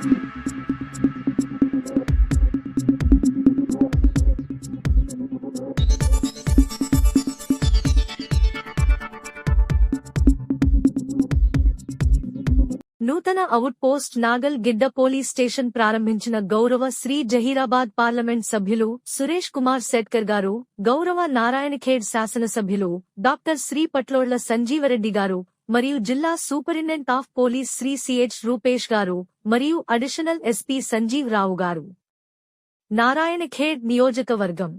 నూతన outpost Nagalgidda police station ప్రారంభించిన గౌరవ శ్రీ జహీరాబాద్ పార్లమెంట్ సభ్యులు సురేష్ కుమార్ శెట్కర్ గారు గౌరవ నారాయణఖేడ్ శాసనసభ్యులు డాక్టర్ శ్రీ పట్లోళ్ళ సంజీవరెడ్డి గారు మరియు జిల్లా superintendent of police Shri CH Rupesh గారు మరియు అడిషనల్ ఎస్పీ సంజీవ్ రావు గారు. నారాయణఖేడ్ నియోజకవర్గం.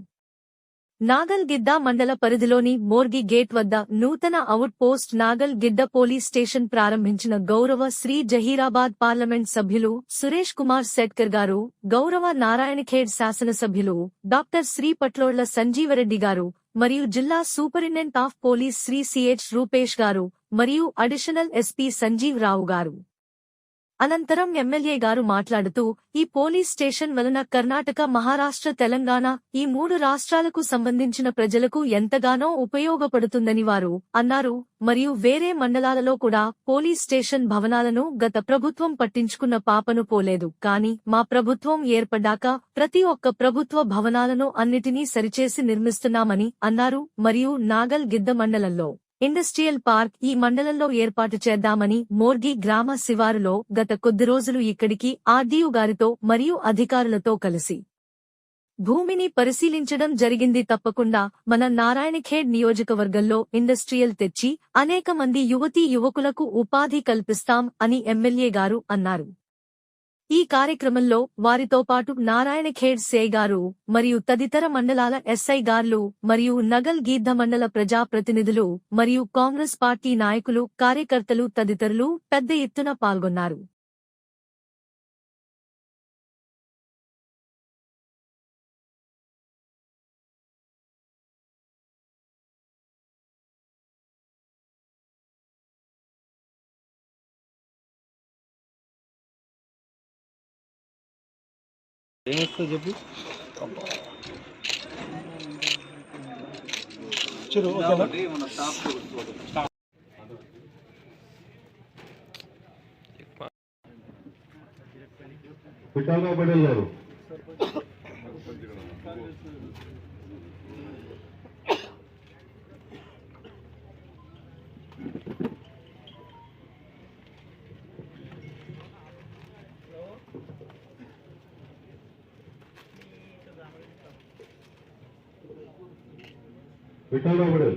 నాగల్ గిద్ద మండల పరిధిలోని మోర్గి గేట్ వద్ద నూతన outpost Nagalgidda police station ప్రారంభించిన గౌరవ శ్రీ జహీరాబాద్ పార్లమెంట్ సభ్యులు సురేష్ కుమార్ శెట్కర్ గారు గౌరవ నారాయణఖేడ్ శాసనసభ్యులు డాక్టర్ శ్రీ పట్లోళ్ళ సంజీవరెడ్డి గారు మరియు జిల్లా superintendent of police Shri CH Rupesh గారు మరియు అడిషనల్ ఎస్పీ సంజీవ్ రావు గారు. అనంతరం ఎమ్మెల్యే గారు మాట్లాడుతూ ఈ పోలీస్ స్టేషన్ వలన కర్ణాటక మహారాష్ట్ర తెలంగాణ ఈ మూడు రాష్ట్రాలకు సంబంధించిన ప్రజలకు ఎంతగానో ఉపయోగపడుతుందని వారు అన్నారు. మరియు వేరే మండలాలలో కూడా పోలీస్ స్టేషన్ భవనాలను గత ప్రభుత్వం పట్టించుకున్న పాపను పోలేదు. కాని మా ప్రభుత్వం ఏర్పడ్డాక ప్రతి ఒక్క ప్రభుత్వ భవనాలను అన్నిటినీ సరిచేసి నిర్మిస్తున్నామని అన్నారు. మరియు నాగల్ గిద్ద మండలంలో ఇండస్ట్రియల్ పార్క్ ఈ మండలంలో ఏర్పాటు చేద్దామని మోర్గి గ్రామ శివారులో గత కొద్ది రోజులు ఇక్కడికి ఆర్డీయు గారితో మరియు అధికారులతో కలిసి భూమిని పరిశీలించడం జరిగింది. తప్పకుండా మన నారాయణఖేడ్ నియోజకవర్గంలో ఇండస్ట్రియల్ తెచ్చి అనేక మంది యువతీ యువకులకు ఉపాధి కల్పిస్తాం అని ఎమ్మెల్యే గారు అన్నారు. ఈ కార్యక్రమంలో వారితో పాటు నారాయణ ఖేడ్ సే గారు మరియు తదితర మండలాల ఎస్ఐ గార్లు మరియు నగల్ గీద్ధ మండల ప్రజాప్రతినిధులు మరియు కాంగ్రెస్ పార్టీ నాయకులు కార్యకర్తలు తదితరులు పెద్ద ఎత్తున పాల్గొన్నారు. ಚಲೋ ಓಕೆ ಪಟೇಲ್ ಅವರು విఠాలరావు